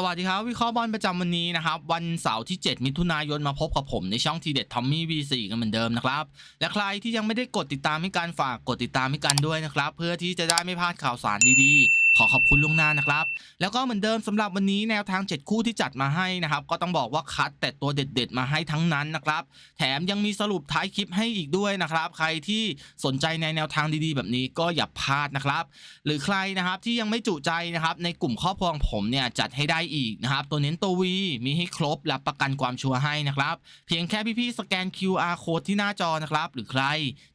สวัสดีครับ วิเคราะห์บอลประจำวันนี้นะครับ วันเสาร์ที่ 7 มิถุนายนมาพบกับผมในช่องทีเด็ดทอมมี่ V4 กันเหมือนเดิมนะครับ และใครที่ยังไม่ได้กดติดตามให้การฝากกดติดตามให้กันด้วยนะครับ เพื่อที่จะได้ไม่พลาดข่าวสารดีๆ ขอขอบคุณล่วงหน้านะครับ แล้วก็เหมือนเดิมสำหรับวันนี้แนวทาง 7 คู่ที่จัดมาให้นะครับ ก็ต้องบอกว่าคัดแต่ตัวเด็ด ๆ มาให้ทั้งนั้นนะครับ แถมยังมีสรุปท้ายคลิปให้อีกด้วยนะครับ ใครที่สนใจในแนวทางดีๆ แบบนี้ก็อย่าพลาดนะครับ หรือใครนะครับที่ยังไม่จุใจนะครับในกลุ่มครอบครองผมเนี่ยจัดให้ได้อีกนะครับ ตัวเน้นตัว V มีให้ครบรับประกันความชัวร์ให้นะครับ เพียงแค่พี่ๆสแกน QR code ที่หน้าจอนะครับหรือใคร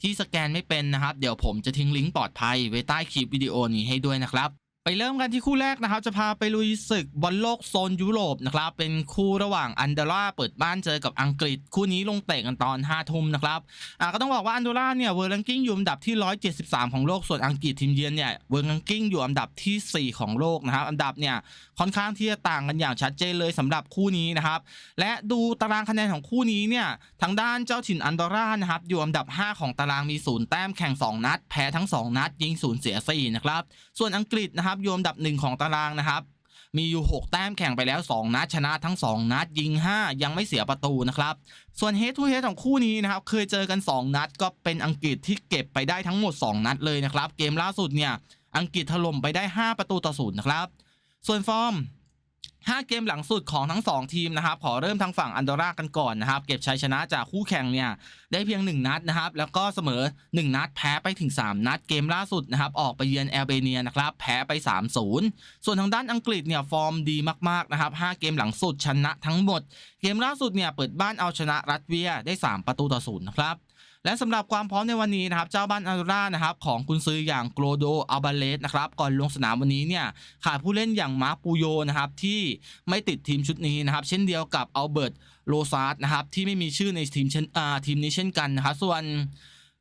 ที่สแกนไม่เป็นนะครับ เดี๋ยวผมจะทิ้งลิงก์ปลอดภัยไว้ใต้คลิปวิดีโอนี้ให้ด้วยนะครับ ไปเริ่มกันที่คู่แรกนะครับ จะพาไปลุยศึกบอลโลกโซนยุโรปนะครับ เป็นคู่ระหว่างอันเดราเปิดบ้านเจอกับอังกฤษ คู่นี้ลงเตะกันตอน5ทุ่มนะครับอ่าก็ต้องบอกว่าอันเดราเนี่ยเวอร์ลังกิ้งอยู่อันดับที่ 173 ของโลกส่วนอังกฤษทีมเยือนเนี่ยเวอร์ลังกิ้งอยู่อันดับที่ 4 ของโลกนะครับอันดับเนี่ยค่อนข้างที่จะต่างกันอย่างชัดเจนเลยสำหรับคู่นี้นะครับและดูตารางคะแนนของคู่นี้เนี่ยทางด้านเจ้าถิ่นอันดอร่านะครับอยู่อันดับ 5 ของตารางมีศูนย์แต้มแข่ง 2 นัด แพ้ทั้ง 2 นัดยิงศูนย์เสีย4นะครับส่วนอังกฤษนะครับอยู่อันดับ1ของตารางนะครับ มีอยู่ 6 แต้มแข่งไปแล้ว 2 นัดชนะทั้ง 2 นัดยิง 5 ยังไม่เสียประตูนะครับ ส่วนเฮดทูเฮดของคู่นี้นะครับ เคยเจอกัน 2 นัดก็เป็นอังกฤษที่เก็บไปได้ทั้งหมด 2 นัดเลยนะครับ เกมล่าสุดเนี่ยอังกฤษถล่มไปได้ 5 ประตูต่อศูนย์นะครับ ส่วนฟอร์ม 5 เกมหลังสุดของทั้ง 2 ทีมนะครับขอเริ่มทางฝั่งอันดอร่ากันก่อนนะครับ เก็บชัยชนะจากคู่แข่งเนี่ยได้เพียง 1 นัดนะครับ แล้วก็เสมอ 1 นัดแพ้ไปถึง 3 นัดเกมล่าสุดนะครับ ออกไปเยือนแอลเบเนียนะครับ แพ้ไป 3-0 ส่วนทางด้านอังกฤษเนี่ยฟอร์มดีมาก ๆ นะครับ 5 เกมหลังสุดชนะทั้งหมด เกมล่าสุดเนี่ยเปิดบ้านเอาชนะรัสเวียได้ 3 ประตูต่อศูนย์นะครับ และสำหรับความพร้อมในวันนี้นะครับเจ้าบ้านอันดรานะครับของกุนซืออย่างโกลโดอัลบาเลสนะครับก่อนลงสนามวันนี้เนี่ยขาดผู้เล่นอย่างมาร์ปูโยนะครับที่ไม่ติดทีมชุดนี้นะครับเช่นเดียวกับอัลเบิร์ตโรซาร์นะครับที่ไม่มีชื่อในทีมเช่นอ่าทีมนี้เช่นกันนะครับส่วน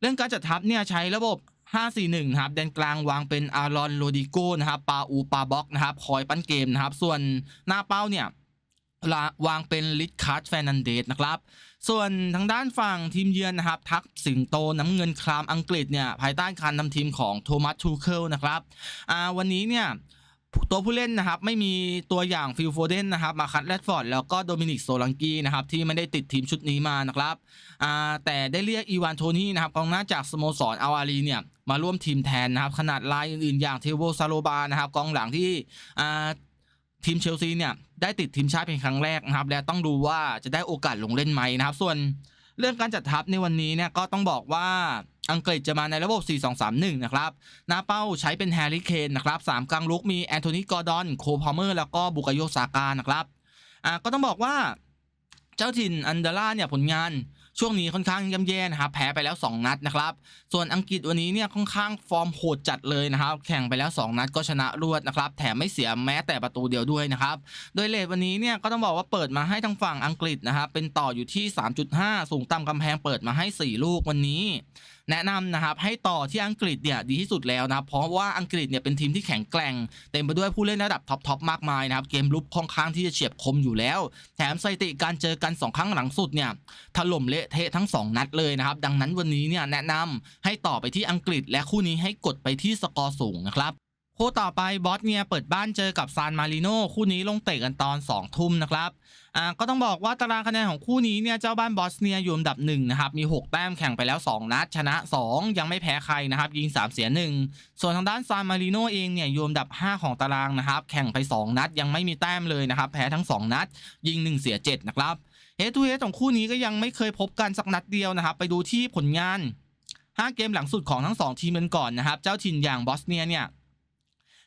เรื่องการจัดทัพเนี่ยใช้ระบบ 5-4-1นะครับแดนกลางวางเป็นอารอนโรดิโกนะครับปาอูปาบ็อกนะครับคอยปั้นเกมนะครับส่วนหน้าเป้าเนี่ย วางเป็นลิทคาร์ดแฟนันเดสนะครับ ส่วนทางด้านฝั่งทีมเยือนนะครับ ทักสิงโตน้ำเงินครามอังกฤษเนี่ยภายใต้การนำทีมของโทมัสทูเคิลนะครับอ่าวันนี้เนี่ยตัวผู้เล่นนะครับไม่มีตัวอย่างฟิลโฟเดนนะครับมาคัตแรดฟอร์ดแล้วก็โดมินิกโซลังกีนะครับที่ไม่ได้ติดทีมชุดนี้มานะครับแต่ได้เรียกอีวานโทนี่นะครับกองหน้าจากสโมสรอาวารีเนี่ยมาร่วมทีมแทนนะครับขนาดลายอื่นๆอย่างเทโบซาโลบานะครับกองหลังที่ ทีมเชลซีเนี่ยได้ติดทีมชาติเป็นครั้งแรกนะครับ และต้องดูว่าจะได้โอกาสลงเล่นไหมนะครับ ส่วนเรื่องการจัดทัพในวันนี้เนี่ยก็ต้องบอกว่าอังกฤษจะมาในระบบ 4-2-3-1 นะครับ หน้าเป้าใช้เป็นแฮร์รี่เคนนะครับสามกลางลุกมีแอนโทนีกอร์ดอน โคพอมเมอร์ แล้วก็บุกโยซากานะครับ อ่า ก็ต้องบอกว่า เจ้าถิ่นอันเดล่าเนี่ยผลงาน ช่วงนี้ค่อนข้างย่ำแย่นะครับแพ้ไปแล้ว 2 นัดนะครับส่วนอังกฤษวันนี้เนี่ยค่อนข้างฟอร์มโหดจัดเลยนะครับแข่งไปแล้ว 2 นัดก็ชนะรวดนะครับแถมไม่เสียแม้แต่ประตูเดียวด้วยนะครับโดยเลทวันนี้เนี่ยก็ต้องบอกว่าเปิดมาให้ทางฝั่งอังกฤษนะครับเป็นต่ออยู่ที่ 3.5 สูงต่ำกำแพงเปิดมาให้ 4 ลูกวันนี้ แนะนำนะครับให้ต่อที่อังกฤษเนี่ยดีที่สุดแล้วนะเพราะว่าอังกฤษเนี่ยเป็นทีมที่แข็งแกร่ง เต็มไปด้วยผู้เล่นระดับท็อปๆมากมายนะครับเกมลุกค่อนข้างที่จะเฉียบคมอยู่แล้ว แถมสถิติการเจอกัน 2 ครั้งหลังสุดเนี่ยถล่มเละเทะทั้ง 2 นัดเลยนะครับ ดังนั้นวันนี้เนี่ยแนะนำให้ต่อไปที่อังกฤษและคู่นี้ให้กดไปที่สกอร์สูงนะครับคู่ต่อไปบอสเนียเปิดบ้านเจอกับซานมาริโนคู่นี้ลงเตะกันตอน 2 ทุ่มนะครับอ่าก็ต้องบอกว่าตารางคะแนนของคู่นี้เนี่ยเจ้าบ้านบอสเนียอยู่อันดับ1นะครับมี 6 แต้มแข่งไปแล้ว 2 นัด ชนะ 2 ยังไม่แพ้ใครนะครับ ยิง 3 เสีย 1 ส่วนทางด้านซานมาริโนเองเนี่ยอยู่อันดับ 5 ของตารางนะครับ แข่งไป 2 นัดยังไม่มีแต้มเลยนะครับ แพ้ทั้ง 2 นัด ยิง 1 เสีย 7 นะครับ เฮทูเฮของคู่นี้ก็ยังไม่เคยพบกันสักนัดเดียวนะครับ ไปดูที่ผลงาน 5 เกมหลังสุดของทั้ง 2 ทีมกันก่อนนะครับ เจ้าถิ่นอย่างบอสเนียเนี่ย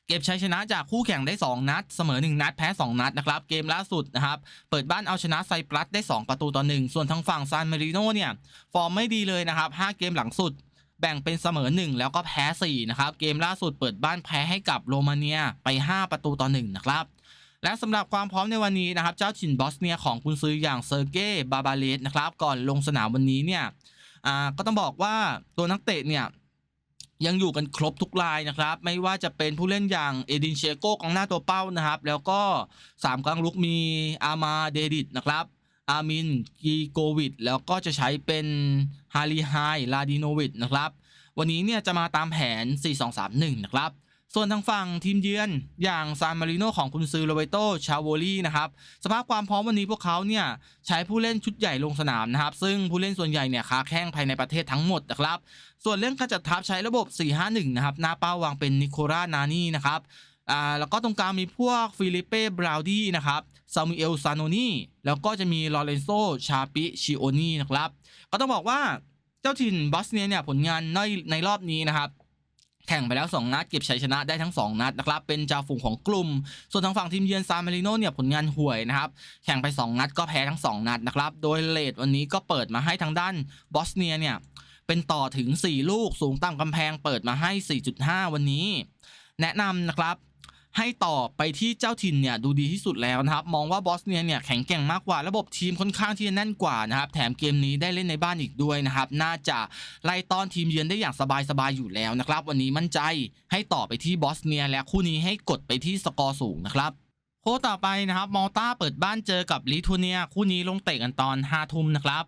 เก็บชัยชนะจากคู่แข่งได้ 2 นัด เสมอ 1 นัดแพ้ 2 นัดนะครับ เกมล่าสุดนะครับ เปิดบ้านเอาชนะไซปรัสได้ 2 ประตูต่อ 1 ส่วนทางฝั่งซานมาริโนเนี่ย ฟอร์มไม่ดีเลยนะครับ 5 เกมหลังสุด แบ่งเป็นเสมอ 1 แล้วก็แพ้ 4 นะครับ เกมล่าสุดเปิดบ้านแพ้ให้กับโรมาเนียไป 5 ประตูต่อ 1 นะครับ และสำหรับความพร้อมในวันนี้นะครับเจ้าถิ่นบอสเนียของกุนซืออย่างเซอร์เก้บาบาเลสนะครับก่อนลงสนามวันนี้เนี่ยอ่าก็ต้องบอกว่าตัวนักเตะเนี่ยยังอยู่กันครบทุกรายนะครับ ไม่ว่าจะเป็นผู้เล่นอย่างเอดินเชโกกองหน้าตัวเป้านะครับ แล้วก็ 3 กลางลุกมีอามาเดดิตนะครับอามินกีโกวิดแล้วก็จะใช้เป็นฮาริไฮลาดิโนวิดนะครับ วันนี้เนี่ยจะมาตามแผน 4-2-3-1 นะครับ ส่วนทางฝั่งทีมเยือนอย่างซานมาริโนของคุณซือโรเบโตชาโวลีนะครับสภาพความพร้อมวันนี้พวกเขาเนี่ยใช้ผู้เล่นชุดใหญ่ลงสนามนะครับ ซึ่งผู้เล่นส่วนใหญ่เนี่ยค้าแข้งภายในประเทศทั้งหมดนะครับ ส่วนเรื่องการจัดทัพใช้ระบบ 4-5-1 นะครับ หน้าเป้าวางเป็นนิโคลานานี่นะครับอ่าแล้วก็ตรงกลางมีพวกฟิลิปเป้บราวดี้นะครับซามูเอลซานโนนี่แล้วก็จะมีลอเรนโซชาปิชิโอนี่นะครับ ก็ต้องบอกว่าเจ้าถิ่นบอสเนียเนี่ยผลงานในในรอบนี้นะครับ แข่งไปแล้ว 2 นัดเก็บชัยชนะได้ทั้ง 2 นัดนะครับ เป็นจ่าฝูงของกลุ่ม ส่วนทางฝั่งทีมเยือนซานมาริโนเนี่ยผลงานห่วยนะครับ แข่งไป 2 นัดก็แพ้ทั้ง 2 นัดนะครับ โดยเลดวันนี้ก็เปิดมาให้ทางด้านบอสเนียเนี่ยเป็นต่อถึง 4 ลูกสูงต่ำกำแพงเปิดมาให้ 4.5 วันนี้ แนะนำนะครับ ให้ต่อไปที่เจ้าถิ่นเนี่ยดูดีที่สุดแล้วนะครับมองว่าบอสเนียเนี่ยแข็งแกร่งมากกว่าระบบทีมค่อนข้างที่จะแน่นกว่านะครับแถมเกมนี้ได้เล่นในบ้านอีกด้วยนะครับน่าจะไล่ต้อนทีมเยือนได้อย่างสบายๆอยู่แล้วนะครับวันนี้มั่นใจให้ต่อไปที่บอสเนียและคู่นี้ให้กดไปที่สกอร์สูงนะครับโค้ต่อไปนะครับมอลตาเปิดบ้านเจอกับลิทัวเนียคู่นี้ลงเตะกันตอน5ทุ่มนะครับ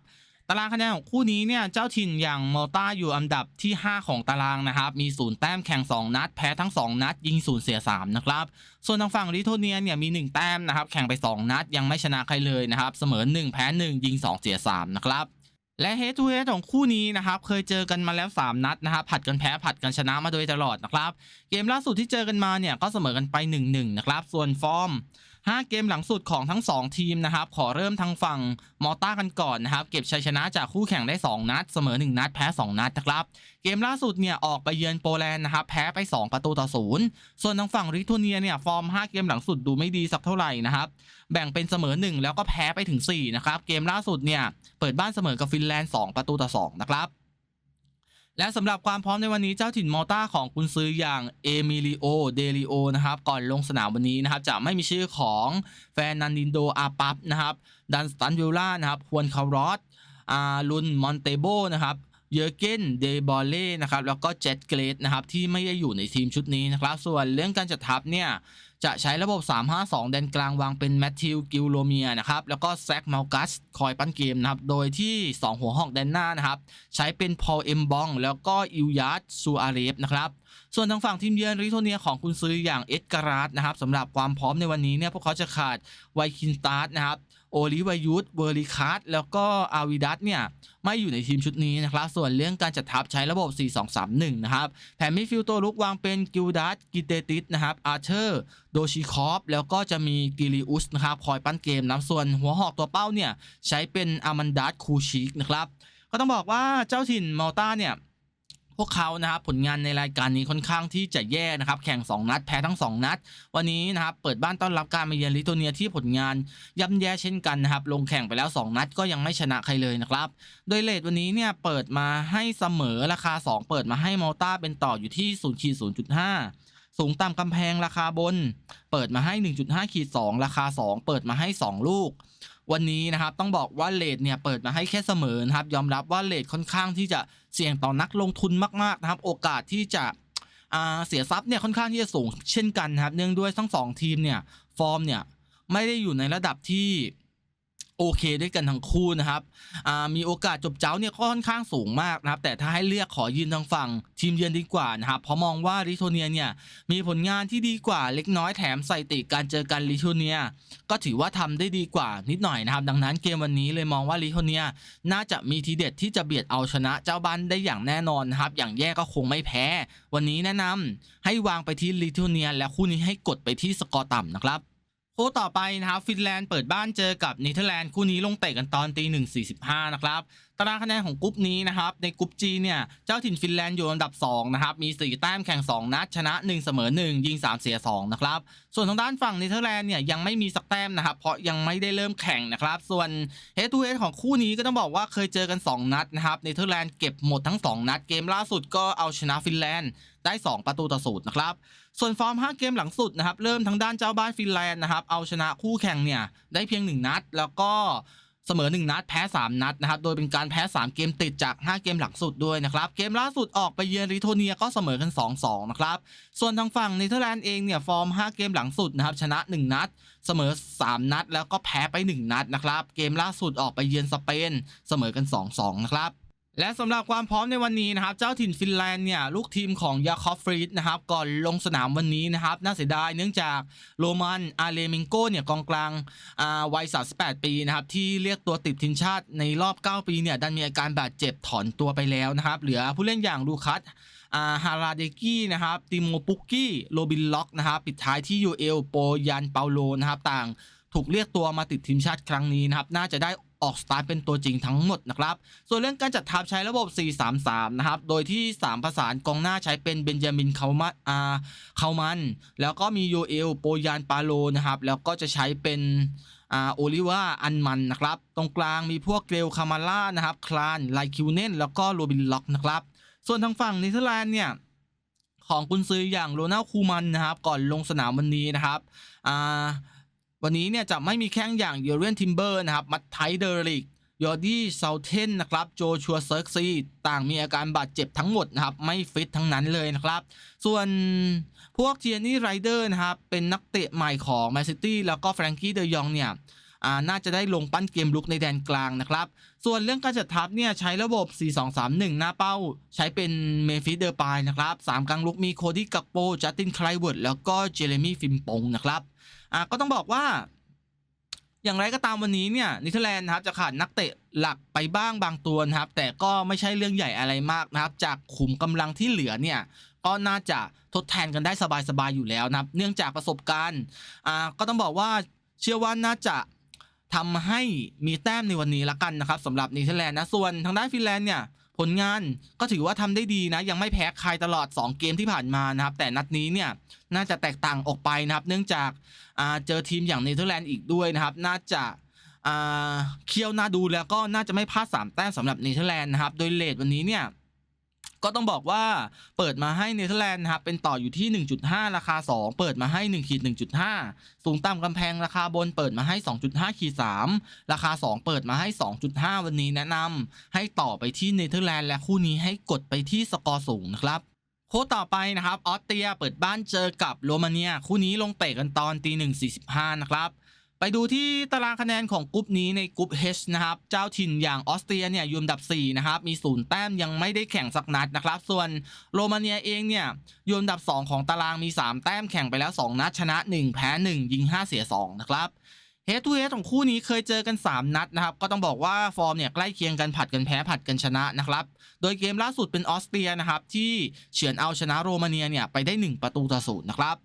ตารางคะแนนของคู่นี้เนี่ยเจ้าถิ่นอย่างมอลตาอยู่อันดับที่ 5 ของตารางนะครับ มีศูนย์แต้มแข่ง 2 นัด แพ้ทั้ง 2 นัด ยิงศูนย์เสีย 3 นะครับ ส่วนทางฝั่งลิทัวเนียเนี่ยมี 1 แต้มนะครับ แข่งไป 2 นัด ยังไม่ชนะใครเลยนะครับ เสมอ 1 แพ้ 1 ยิง 2 เสีย 3 นะครับและเฮ d ทูเฮของคู่นี้นะครับเคยเจอกันมาแล้ว 3 นัดนะครับผัดกันแพ้ผัดกันชนะมาโดยตลอดนะครับ เกมล่าสุดที่เจอกันมาเนี่ยก็เสมอกันไป 1-1 นะครับ ส่วนฟอร์ม 5 เกมหลังสุดของทั้ง 2 ทีมนะครับ ขอเริ่มทางฝั่งมอต้ากันก่อนนะครับ เก็บชัยชนะจากคู่แข่งได้ 2 นัด เสมอ 1 นัด แพ้ 2 นัดนะครับ เกมล่าสุดเนี่ย ออกไปเยือนโปแลนด์นะครับ แพ้ไป 2 ประตูต่อศูนย์ส่วนทางฝั่งริทัวเนียเนี่ย ฟอร์ม 5 เกมหลังสุดดูไม่ดีสักเท่าไหร่นะครับ แบ่งเป็นเสมอ 1 แล้วก็แพ้ไปถึง 4 นะครับ เกมล่าสุดเนี่ย เปิดบ้านเสมอกับฟินแลนด์ 2 ประตูต่อ2นะครับ และสำหรับความพร้อมในวันนี้เจ้าถิ่นมอลตาของคุณซืออย่างเอมิลิโอเดลิโอนะครับก่อนลงสนามวันนี้นะครับจะไม่มีชื่อของแฟนนันดินโดอาปับนะครับดันสตันวิลล่านะครับควนคารอสอารุนมอนเตโบนะครับ เยอร์เกนเดบอลเล่นะครับแล้วก็เจ็ดเกรดนะครับที่ไม่ได้อยู่ในทีมชุดนี้นะครับส่วนเรื่องการจัดทัพเนี่ยจะใช้ระบบ 3-5-2 แดนกลางวางเป็นแมทธิวกิลโลเมียนะครับแล้วก็แซคมัลกัสคอยปั้นเกมนะครับโดยที่ 2 หัวหอกแดนหน้านะครับใช้เป็นพอลเอ็มบองแล้วก็อิลยาร์ดซูอาเรฟนะครับส่วนทางฝั่งทีมเยือนริโทเนียของคุณซื้ออย่างเอ็ดการาดนะครับสำหรับความพร้อมในวันนี้เนี่ยพวกเขาจะขาดไวคินตาร์ดนะครับ โอลิวายุทเวอริคัสแล้วก็อาวิดัสเนี่ยไม่อยู่ในทีมชุดนี้นะครับ ส่วนเรื่องการจัดทัพใช้ระบบ 4-2-3-1 นะครับ แผนมิดฟิลด์ตัวลุกวางเป็นกิลดัสกิเตติสนะครับอาร์เธอร์โดชิคอฟแล้วก็จะมีกิลิอุสนะครับคอยปั้นเกมนะส่วนหัวหอกตัวเป้าเนี่ยใช้เป็นอามันดัสคูชิกนะครับก็ต้องบอกว่าเจ้าถิ่นมอลตาเนี่ย พวกเขานะครับผลงานในรายการนี้ค่อนข้างที่จะแย่นะครับแข่ง 2 นัดแพ้ทั้ง 2 นัด วันนี้นะครับเปิดบ้านต้อนรับการมาเยือนลิโทเนียที่ผลงานย่ำแย่เช่นกันนะครับลงแข่งไปแล้ว 2 นัดก็ยังไม่ชนะใครเลยนะครับโดยเลทวันนี้เนี่ยเปิดมาให้เสมอราคา 2 เปิดมาให้มอลตาเป็นต่ออยู่ที่0ขีด0.5สูงต่ำกำแพงราคาบน เปิดมาให้ 1.5ขีด2ราคา 2 เปิดมาให้ 2 ลูก วันนี้นะครับต้องบอกว่าเลทเนี่ยเปิดมาให้แค่เสมอนะครับยอมรับว่าเลทค่อนข้างที่จะเสี่ยงต่อนักลงทุนมากๆนะครับ โอกาสที่จะเสียทรัพย์เนี่ยค่อนข้างที่จะสูงเช่นกันนะครับ เนื่องด้วยทั้งสองทีมเนี่ยฟอร์มเนี่ยไม่ได้อยู่ในระดับที่ โอเคด้วยกันทั้งคู่นะครับมีโอกาสจบเจ้าเนี่ยก็ค่อนข้างสูงมากนะครับ แต่ถ้าให้เลือกขอยืนทางฝั่งทีมเยือนดีกว่านะครับ เพราะมองว่าลิโทเนียเนี่ยมีผลงานที่ดีกว่าเล็กน้อยแถมสถิติการเจอกันลิโทเนีย ก็ถือว่าทำได้ดีกว่านิดหน่อยนะครับ ดังนั้นเกมวันนี้เลยมองว่าลิโทเนียน่าจะมีทีเด็ดที่จะเบียดเอาชนะเจ้าบ้านได้อย่างแน่นอนนะครับ อย่างแย่ก็คงไม่แพ้ วันนี้แนะนำให้วางไปที่ลิโทเนีย และคู่นี้ให้กดไปที่สกอร์ต่ำนะครับ คู่ต่อไปนะครับฟินแลนด์เปิดบ้านเจอกับเนเธอร์แลนด์คู่นี้ลงเตะกันตอนตีหนึ่งสี่สิบห้านะครับตารางคะแนนของกรุ๊ปนี้นะครับในกรุ๊ป G เนี่ยเจ้าถิ่นฟินแลนด์อยู่อันดับ2นะครับมี 4 แต้มแข่ง 2 นัดชนะ 1 เสมอ 1 ยิง 3 เสีย2นะครับส่วนทางด้านฝั่งเนเธอร์แลนด์เนี่ยยังไม่มีสักแต้มนะครับเพราะยังไม่ได้เริ่มแข่งนะครับส่วน Head to Head ของคู่นี้ก็ต้องบอกว่าเคยเจอกัน 2 นัดนะครับเนเธอร์แลนด์เก็บหมดทั้ง 2 นัดเกมล่าสุดก็เอาชนะฟินแลนด์ ได้ 2 ประตูต่อศูนย์นะครับ ส่วนฟอร์ม 5 เกมหลังสุดนะครับ เริ่มทางด้านเจ้าบ้านฟินแลนด์นะครับ เอาชนะคู่แข่งเนี่ยได้เพียง 1 นัด แล้วก็เสมอ 1 นัด แพ้ 3 นัดนะครับ โดยเป็นการแพ้ 3 เกมติดจาก 5 เกมหลังสุดด้วยนะครับ เกมล่าสุดออกไปเยือนริโทเนียก็เสมอกัน 2-2 นะครับ ส่วนทางฝั่งเนเธอร์แลนด์เองเนี่ยฟอร์ม 5 เกมหลังสุดนะครับชนะ 1 นัด เสมอ 3 นัด แล้วก็แพ้ไป 1 นัดนะครับ เกมล่าสุดออกไปเยือนสเปนเสมอกัน 2-2 นะครับ และสำหรับความพร้อมในวันนี้นะครับ เจ้าถิ่นฟินแลนด์เนี่ยลูกทีมของยาคอฟฟรีดนะครับก่อนลงสนามวันนี้นะครับ น่าเสียดายเนื่องจากโรมันอาเลมิงโกเนี่ยกองกลางวัย 38 ปีนะครับ ที่เรียกตัวติดทีมชาติในรอบ 9 ปีเนี่ยดันมีอาการบาดเจ็บถอนตัวไปแล้วนะครับ เหลือผู้เล่นอย่างลูคัสอาฮาราเดกี้นะครับติโมปุกกี้โรบินล็อกนะครับปิดท้ายที่ยูเอลโปยันเปาโลนะครับต่างถูกเรียกตัวมาติดทีมชาติครั้งนี้นะครับ น่าจะได้ ออกสตาร์ทเป็นตัวจริงทั้งหมดนะครับ ส่วนเรื่องการจัดทัพใช้ระบบ 4-3-3 นะครับ โดยที่ 3 ประสานกองหน้าใช้เป็นเบนจามินเคามาอาเคามัน แล้วก็มีโยเอลโปยานปาโลนะครับ แล้วก็จะใช้เป็นอาโอลิวาอันมันนะครับ ตรงกลางมีพวกเกรลคามาล่านะครับ คลานไลคิวเนนแล้วก็โรบินล็อกนะครับ ส่วนทางฝั่งเนเธอร์แลนด์เนี่ยของกุนซืออย่างโรนัลคูมันนะครับ ก่อนลงสนามวันนี้นะครับอ่า วันนี้เนี่ยจะไม่มีแข้งอย่างเยเรียนทิมเบอร์นะครับ มัตไทเดอริกยอร์ดี้เซาเทนนะครับ โจชัวเซิร์กซีต่างมีอาการบาดเจ็บทั้งหมดนะครับ ไม่ฟิตทั้งนั้นเลยนะครับ ส่วนพวกเจียนี่ไรเดอร์นะครับ เป็นนักเตะใหม่ของแมนซิตี้แล้วก็แฟรงกี้เดยองเนี่ยน่าจะได้ลงปั้นเกมลุกในแดนกลางนะครับ ส่วนเรื่องการจัดทัพเนี่ยใช้ระบบ 4-2-3-1 หน้าเป้า ใช้เป็นเมฟิสเดอร์ปายนะครับสามกลางลุกมีโคดี้กักโป จัสตินไคลเวิร์ดแล้วก็เจเรมี่ฟิมปงนะครับ อะก็ต้องบอกว่า อย่างไรก็ตามวันนี้เนี่ยนเธอร์แลนด์นะครับจะขาดนักเตะหลักไปบ้างบางตัวนะครับ แต่ก็ไม่ใช่เรื่องใหญ่อะไรมากนะครับ จากขุมกำลังที่เหลือเนี่ยก็น่าจะทดแทนกันได้สบายๆอยู่แล้วนะครับ เนื่องจากประสบการณ์อ่าก็ต้องบอกว่าเชื่อว่าน่าจะทำให้มีแต้มในวันนี้ละกันนะครับสำหรับนเธอร์แลนด์นะส่วนทางด้านฟินแลนด์เนี่ย ผลงานก็ถือว่าทำได้ดีนะ ยังไม่แพ้ใครตลอด 2 เกมที่ผ่านมานะครับ แต่นัดนี้เนี่ยน่าจะแตกต่างออกไปนะครับ เนื่องจากาเจอทีมอย่างเนเธอร์แลนด์อีกด้วยนะครับ น่าจะาเคี่ยวน่าดูแล้วก็น่าจะไม่พลาด3แต้มสำหรับเนเธอร์แลนด์นะครับ โดยเลทวันนี้เนี่ย ก็ต้องบอกว่าเปิดมาให้เนเธอร์แลนด์นะครับเป็นต่ออยู่ที่ 1.5 ราคา 2 เปิดมาให้1ขีด1.5 สูงต่ำกำแพงราคาบนเปิดมาให้ 2.5ขีด3ราคา 2 เปิดมาให้ 2.5 วันนี้แนะนำให้ต่อไปที่เนเธอร์แลนด์และคู่นี้ให้กดไปที่สกอร์สูงนะครับโค้ต่อไปนะครับออสเตรียเปิดบ้านเจอกับโรมาเนีย คู่นี้ลงเตะกันตอนตีหนึ่งสี่สิบห้านะครับ ไปดูที่ตารางคะแนนของกลุ่มนี้ในกลุ่ม H นะครับ เจ้าถิ่นอย่างออสเตรียเนี่ยอยู่อันดับ 4 นะครับ มีศูนย์แต้มยังไม่ได้แข่งสักนัดนะครับ ส่วนโรมาเนียเองเนี่ยอยู่อันดับ 2 ของตารางมี 3 แต้มแข่งไปแล้ว 2 นัดชนะ 1 แพ้ 1 ยิง 5 เสีย 2 นะครับเฮดทูเฮดของคู่นี้เคยเจอกัน 3 นัดนะครับ ก็ต้องบอกว่าฟอร์มเนี่ยใกล้เคียงกันผัดกันแพ้ผัดกันชนะนะครับ โดยเกมล่าสุดเป็นออสเตรียนะครับที่เฉือนเอาชนะโรมาเนียเนี่ยไปได้ 1 ประตูต่อศูนย์นะครับ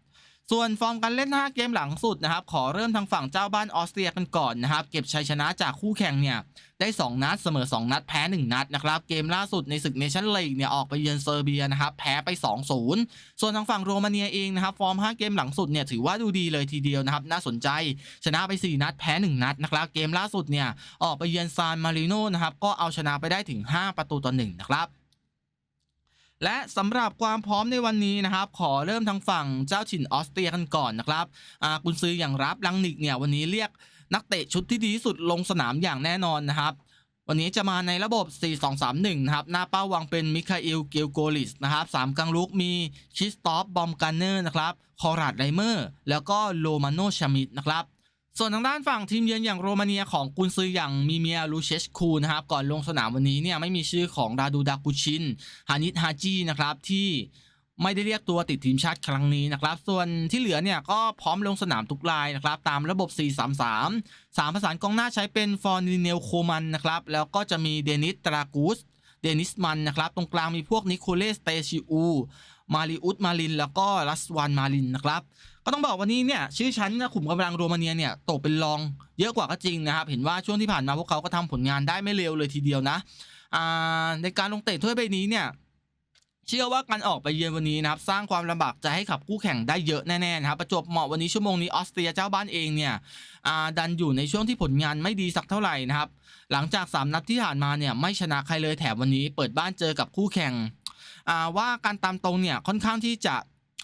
ส่วนฟอร์มการเล่น 5 เกมหลังสุดนะครับขอเริ่มทางฝั่งเจ้าบ้านออสเตรียกันก่อนนะครับเก็บชัยชนะจากคู่แข่งเนี่ยได้ 2 นัดเสมอ 2 นัดแพ้ 1 นัดนะครับเกมล่าสุดในศึกเนชั่นลีกเนี่ยออกไปเยือนเซอร์เบียนะครับแพ้ไป 2-0 ส่วนทางฝั่งโรมาเนียเองนะครับฟอร์ม 5 เกมหลังสุดเนี่ยถือว่าดูดีเลยทีเดียวนะครับน่าสนใจชนะไป 4 นัดแพ้ 1 นัดนะครับเกมล่าสุดเนี่ยออกไปเยือนซานมาริโนนะครับก็เอาชนะไปได้ถึง 5 ประตูต่อ1นะครับ และสำหรับความพร้อมในวันนี้นะครับ ขอเริ่มทางฝั่งเจ้าถิ่นออสเตรียกันก่อนนะครับอ่ากุนซืออย่างรับลังนิกเนี่ยวันนี้เรียกนักเตะชุดที่ดีที่สุดลงสนามอย่างแน่นอนนะครับวันนี้จะมาในระบบ 4-2-3-1 นะครับ หน้าเป้าวางเป็นมิคาเอลเกลโกลิส นะครับสามกลางลุกมีคิสตอฟ บอมกันเนอร์ นะครับ คอราดไดเมอร์ แล้วก็โลมาโนชามิดนะครับ ส่วนทางด้านฝั่งทีมเยือนอย่างโรมาเนียของกุนซืออย่างมีเมียลูเชชคูนะครับก่อนลงสนามวันนี้เนี่ยไม่มีชื่อของราดูดากุชินฮานิดฮาจีนะครับที่ไม่ได้เรียกตัวติดทีมชาติครั้งนี้นะครับ ส่วนที่เหลือเนี่ยก็พร้อมลงสนามทุกรายนะครับ ตามระบบ 4-3-3สามประสานกองหน้าใช้เป็นฟอร์นิเนลโคมันนะครับ แล้วก็จะมีเดนิสตรากูสเดนิสมันนะครับ ตรงกลางมีพวกนิโคเลสเตชิอู มาริอุสมาลิน แล้วก็รัสวานมาลินนะครับ ก็ต้องบอกวันนี้เนี่ยชื่อชั้นนะขุมกำลังโรมาเนียเนี่ยตกเป็นรองเยอะกว่าก็จริงนะครับ เห็นว่าช่วงที่ผ่านมาพวกเขาก็ทำผลงานได้ไม่เลวเลยทีเดียวนะในการลงเตะถ้วยใบนี้เนี่ยเชื่อว่าการออกไปเยือนวันนี้นะครับสร้างความลำบากใจให้กับคู่แข่งได้เยอะแน่ๆนะครับประจวบเหมาะวันนี้ชั่วโมงนี้ออสเตรียเจ้าบ้านเองเนี่ยดันอยู่ในช่วงที่ผลงานไม่ดีสักเท่าไหร่นะครับหลังจาก 3 นัดที่ผ่านมาเนี่ยไม่ชนะใครเลยแถมวันนี้ เปิดบ้านเจอกับคู่แข่งว่าการตามตรงเนี่ยค่อนข้างที่จะ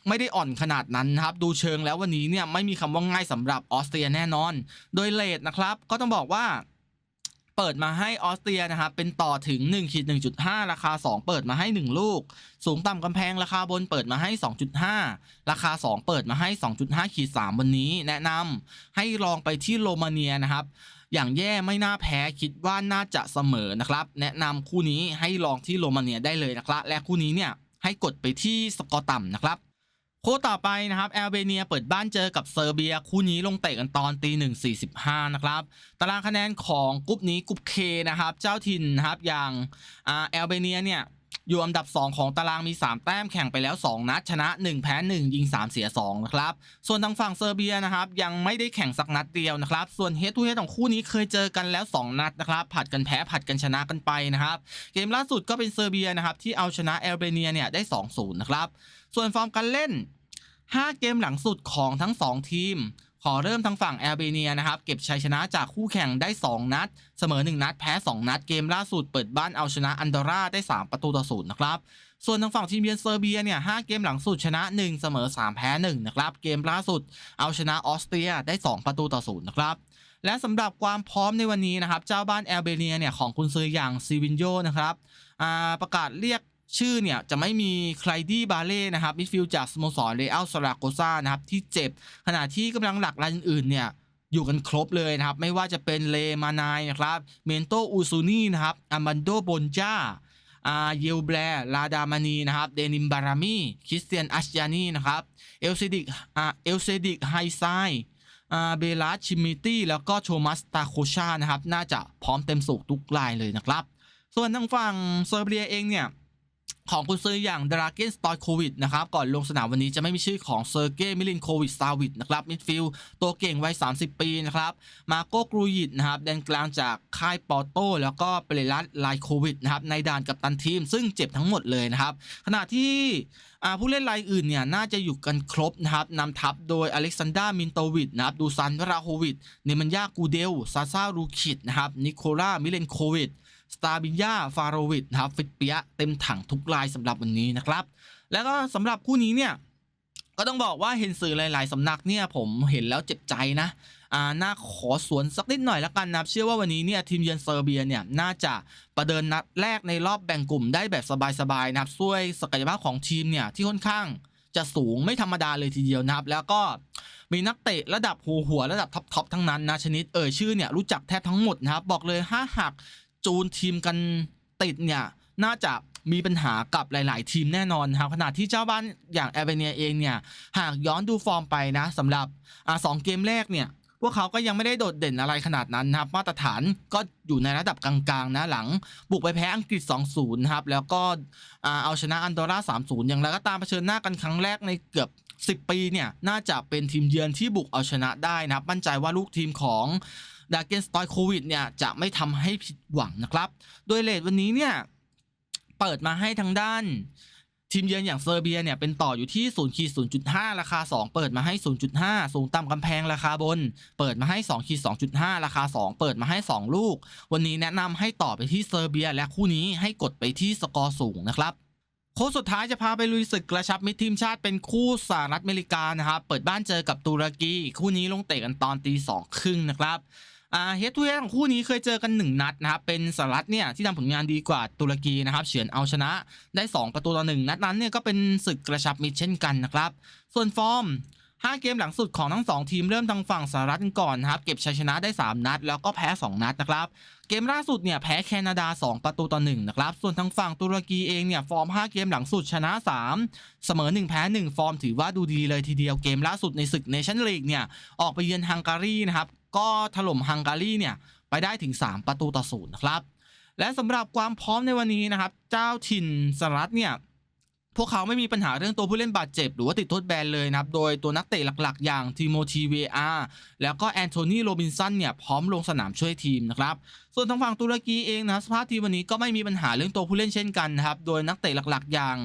ไม่ได้อ่อนขนาดนั้นนะครับ ดูเชิงแล้ววันนี้เนี่ยไม่มีคำว่าง่ายสำหรับออสเตรียแน่นอน โดยเลทนะครับ ก็ต้องบอกว่าเปิดมาให้ออสเตรียนะครับเป็นต่อถึง1ขีด1.5 ราคา 2 เปิดมาให้ 1 ลูก สูงต่ำกำแพงราคาบนเปิดมาให้ 2.5 ราคา 2 เปิดมาให้ 2.5ขีด3วันนี้แนะนำให้ลองไปที่โรมาเนียนะครับ อย่างแย่ไม่น่าแพ้คิดว่าน่าจะเสมอนะครับ แนะนำคู่นี้ให้ลองที่โรมาเนียได้เลยนะครับ และคู่นี้เนี่ยให้กดไปที่สกอร์ต่ำนะครับ คู่ต่อไปนะครับแอลเบเนียเปิดบ้านเจอกับเซอร์เบีย คู่นี้ลงเตะกันตอนตีหนึ่งสี่สิบห้านะครับตารางคะแนนของกลุ่มนี้กลุ่มเคนะครับ เจ้าถิ่นนะครับอย่างแอลเบเนียเนี่ยอยู่อันดับ 2 ของตารางมี 3 แต้มแข่งไปแล้ว 2 นัดชนะ 1 แพ้ 1 ยิง 3 เสีย2นะครับส่วนทางฝั่งเซอร์เบียนะครับยังไม่ได้แข่งสักนัดเดียวนะครับ ส่วนเฮดทูเฮดของคู่นี้เคยเจอกันแล้ว 2 นัดนะครับผัดกันแพ้ผัดกันชนะกันไปนะครับ เกมล่าสุดก็เป็นเซอร์เบียนะครับที่เอาชนะแอลเบเนียเนี่ยได้ 2-0 นะครับ ส่วนฟอร์มการเล่น 5 เกมหลังสุดของทั้ง 2 ทีม ขอเริ่มทางฝั่งแอลเบเนียนะครับ เก็บชัยชนะจากคู่แข่งได้ 2 นัด เสมอ 1 นัด แพ้ 2 นัด เกมล่าสุดเปิดบ้านเอาชนะอันดอร่าได้ 3 ประตูต่อศูนย์นะครับส่วนทางฝั่งทีมเยือนเซอร์เบียเนี่ย5เกมหลังสุดชนะ 1 เสมอ 3 แพ้ 1 นะครับ เกมล่าสุดเอาชนะออสเตรียได้ 2 ประตูต่อศูนย์นะครับ และสำหรับความพร้อมในวันนี้นะครับ เจ้าบ้านแอลเบเนียเนี่ยของคุณซื้ออย่างซีวินโยนะครับประกาศเรียก ชื่อเนี่ยจะไม่มีใครดี้บาเล่นะครับมิดฟิลด์จากสโมสรเรอัลสราโกซานะครับที่เจ็บ ขณะที่กำลังหลักรายอื่นๆเนี่ยอยู่กันครบเลยนะครับ ไม่ว่าจะเป็นเลมานายนะครับเมนโตอูซูนี่นะครับอามันโดบอนจาอาเยลแบร์ลาดามานีนะครับ เดนิมบารามีคริสเตียนอัชยานีนะครับเอลเซดิกเอลเซดิกไฮไซอาเบลาชิมิตี้แล้วก็โทมัสตาโคชานะครับ น่าจะพร้อมเต็มสูกทุกรายเลยนะครับ ส่วนทางฝั่งเซอร์เบียเองเนี่ย ของคุณซื้ออย่างดราเกนสตอยโควิดนะครับก่อนลงสนามวันนี้จะไม่มีชื่อของเซอร์เกย์มิลินโควิดซาวิดนะครับมิดฟิลตัวเก่งวัย 30 ปีนะครับมาโกกรูยิดนะครับแดนกลางจากค่ายปอโต้แล้วก็เปเรลัสไลโควิดนะครับในด่านกับตันทีม ซึ่งเจ็บทั้งหมดเลยนะครับขณะที่ผู้เล่นรายอื่นเนี่ยน่าจะอยู่กันครบนะครับนำทัพโดยอเล็กซานดรามินโตวิดนะครับดูซันวราโฮวิดเนมันยากูเดลซาซารูคิดนะครับนิโคลามิเลนโควิด สตาบินยาฟาโรวิดนะครับฟิตเปียเต็มถังทุกรายสำหรับวันนี้นะครับ แล้วก็สำหรับคู่นี้เนี่ยก็ต้องบอกว่าเห็นสื่อหลาย ๆ สำนักเนี่ยผมเห็นแล้วเจ็บใจนะอ่าน่าขอสวนสักนิดหน่อยแล้วกันนะครับเชื่อว่าวันนี้เนี่ยทีมเยือนเซอร์เบียเนี่ยน่าจะประเดินนัดแรกในรอบแบ่งกลุ่มได้แบบสบาย ๆ นะครับช่วยศักยภาพของทีมเนี่ยที่ค่อนข้างจะสูงไม่ธรรมดาเลยทีเดียวนะครับ แล้วก็มีนักเตะระดับหัวหัวๆระดับท็อปๆทั้งนั้นนะชนิดเอ่ยชื่อเนี่ยรู้จักแทบทั้งหมดนะครับบอกเลยถ้าหาก จูนทีมกันติดเนี่ยน่าจะมีปัญหากับหลาย ๆ ทีมแน่นอนครับขณะที่เจ้าบ้านอย่างแอเวเนียเองเนี่ยหากย้อนดูฟอร์มไปนะสำหรับอ่าสองเกมแรกเนี่ยพวกเขาก็ยังไม่ได้โดดเด่นอะไรขนาดนั้นนะครับมาตรฐานก็อยู่ในระดับกลางๆนะหลัง บุกไปแพ้อังกฤษ 2-0นะครับแล้วก็เอาชนะอันดอร่า 3-0 อย่างไรก็ตามเผชิญหน้ากันครั้งแรกในเกือบ 10 ปีเนี่ยน่าจะเป็นทีมเยือนที่บุกเอาชนะได้นะครับมั่นใจว่าลูกทีมของ ดาเกนสตอยโควิดเนี่ยจะไม่ทำให้ผิดหวังนะครับ โดยเลทวันนี้เนี่ยเปิดมาให้ทางด้านทีมเยือนอย่างเซอร์เบียเนี่ยเป็นต่ออยู่ที่0ขีด0.5 ราคา 2 เปิดมาให้ 0.5 สูงต่ำกำแพงราคาบน เปิดมาให้2ขีด2.5 ราคา 2 เปิดมาให้ 2 ลูก วันนี้แนะนำให้ต่อไปที่เซอร์เบีย และคู่นี้ให้กดไปที่สกอร์สูงนะครับโค้สุดท้ายจะพาไปลุยศึกกระชับมิตรทีมชาติเป็นคู่สหรัฐอเมริกานะครับเปิดบ้านเจอกับตุรกี คู่นี้ลงเตะกันตอนตีสองครึ่งนะครับ อ่าเฮดทูเฮดของคู่นี้เคยเจอกัน 1 นัดนะครับเป็นสหรัฐเนี่ยที่ทำผลงานดีกว่าตุรกีนะครับเฉือนเอาชนะได้ 2 ประตูต่อหนึ่งนัดนั้นเนี่ยก็เป็นศึกกระชับมิตรเช่นกันนะครับส่วนฟอร์ม5 เกมหลังสุดของทั้ง 2 ทีมเริ่มทางฝั่งสหรัฐก่อนนะครับเก็บชัยชนะได้ 3 นัด แล้วก็แพ้ 2 นัดนะครับเกมล่าสุดเนี่ยแพ้แคนาดา 2 ประตูต่อ1นะครับส่วนทางฝั่งตุรกีเองเนี่ยฟอร์ม 5 เกมหลังสุดชนะ 3 เสมอ 1 แพ้ 1 ฟอร์มถือว่าดูดีเลยทีเดียวเกมล่าสุดในศึกเนชั่นลีกเนี่ยออกไปเยือนฮังการีนะครับ ก็ถล่มฮังการีเนี่ยไปได้ถึง 3 ประตูต่อศูนย์นะครับ และสำหรับความพร้อมในวันนี้นะครับ เจ้าถิ่นสหรัฐเนี่ยพวกเขาไม่มีปัญหาเรื่องตัวผู้เล่นบาดเจ็บ หรือว่าติดโทษแบนเลยนะครับ โดยตัวนักเตะหลักๆ อย่างทีโมธีเวอาแล้วก็แอนโทนีโรบินสันเนี่ยพร้อมลงสนามช่วยทีมนะครับ ส่วนทางฝั่งตุรกีเองนะสภาพทีมวันนี้ก็ไม่มีปัญหาเรื่องตัวผู้เล่นเช่นกันนะครับ โดยนักเตะหลักๆ อย่าง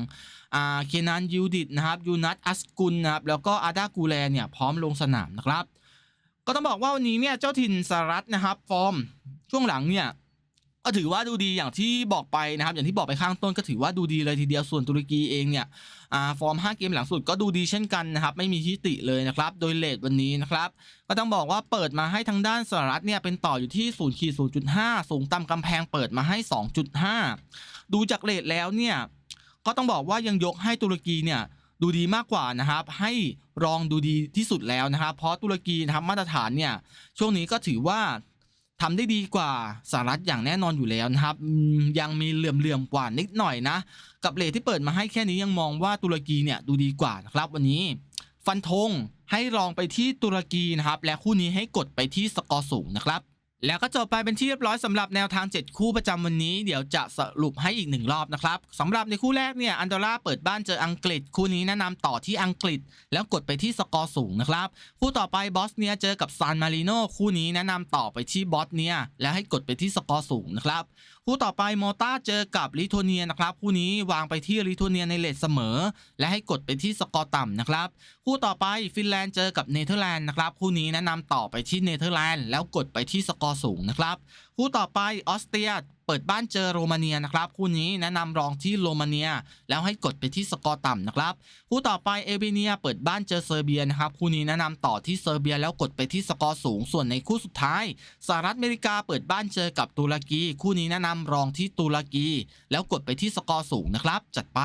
เคนานยูดิตนะครับยูนัทอัสกุลนะครับแล้วก็อาดากูแลเนี่ยพร้อมลงสนามนะครับ ก็ต้องบอกว่าวันนี้เนี่ยเจ้าถิ่นสหรัฐนะครับ ฟอร์มช่วงหลังเนี่ยก็ถือว่าดูดีอย่างที่บอกไปนะครับ อย่างที่บอกไปข้างต้นก็ถือว่าดูดีเลยทีเดียวส่วนตุรกีเองเนี่ยฟอร์ม 5 เกมหลังสุดก็ดูดีเช่นกันนะครับ ไม่มีทิติเลยนะครับ โดยเลทวันนี้นะครับ ก็ต้องบอกว่าเปิดมาให้ทางด้านสหรัฐเนี่ยเป็นต่ออยู่ที่0ขีด0.5สูงต่ำกำแพงเปิดมาให้ 2.5 ดูจากเลทแล้วเนี่ยก็ต้องบอกว่ายังยกให้ตุรกีเนี่ย ดูดีมากกว่านะครับ ให้รองดูดีที่สุดแล้วนะครับ เพราะตุรกีนะครับมาตรฐานเนี่ยช่วงนี้ก็ถือว่าทำได้ดีกว่าสหรัฐอย่างแน่นอนอยู่แล้วนะครับ ยังมีเหลื่อมๆกว่านิดหน่อยนะ กับเลทที่เปิดมาให้แค่นี้ยังมองว่าตุรกีเนี่ยดูดีกว่านะครับ วันนี้ ฟันธงให้ลองไปที่ตุรกีนะครับ และคู่นี้ให้กดไปที่สกอร์สูงนะครับ แล้วก็จบไปเป็นที่เรียบร้อยสำหรับแนวทาง 7 คู่ประจำวันนี้เดี๋ยวจะสรุปให้อีกหนึ่งรอบนะครับสำหรับในคู่แรกเนี่ยอันดอร่าเปิดบ้านเจออังกฤษ คู่นี้แนะนำต่อที่อังกฤษ แล้วกดไปที่สกอร์สูงนะครับ คู่ต่อไปบอสเนียเจอกับซานมาริโนคู่นี้แนะนำต่อไปที่บอสเนียแล้วให้กดไปที่สกอร์สูงนะครับคู่ต่อไปโมต้าเจอกับลิทัวเนียนะครับคู่นี้วางไปที่ลิทัวเนียในเลทเสมอ และให้กดไปที่สกอร์ต่ำนะครับคู่ต่อไปฟินแลนด์เจอกับเนเธอร์แลนด์นะครับคู่นี้แนะนำต่อไปที่เนเธอร์แลนด์แล้วกดไปที่สกอร์สูงนะครับคู่ต่อไปออสเตรียเปิดบ้านเจอโรมาเนียนะครับคู่นี้แนะนำรองที่โรมาเนีย แล้วให้กดไปที่สกอร์ต่ำนะครับคู่ต่อไปเอเบเนียเปิดบ้านเจอเซอร์เบียนะครับคู่นี้แนะนำต่อที่เซอร์เบียแล้วกดไปที่สกอร์สูง ส่วนในคู่สุดท้ายสหรัฐอเมริกาเปิดบ้านเจอกับตุรกี คู่นี้แนะนำรองที่ตุรกี แล้วกดไปที่สกอร์สูงนะครับจัดไป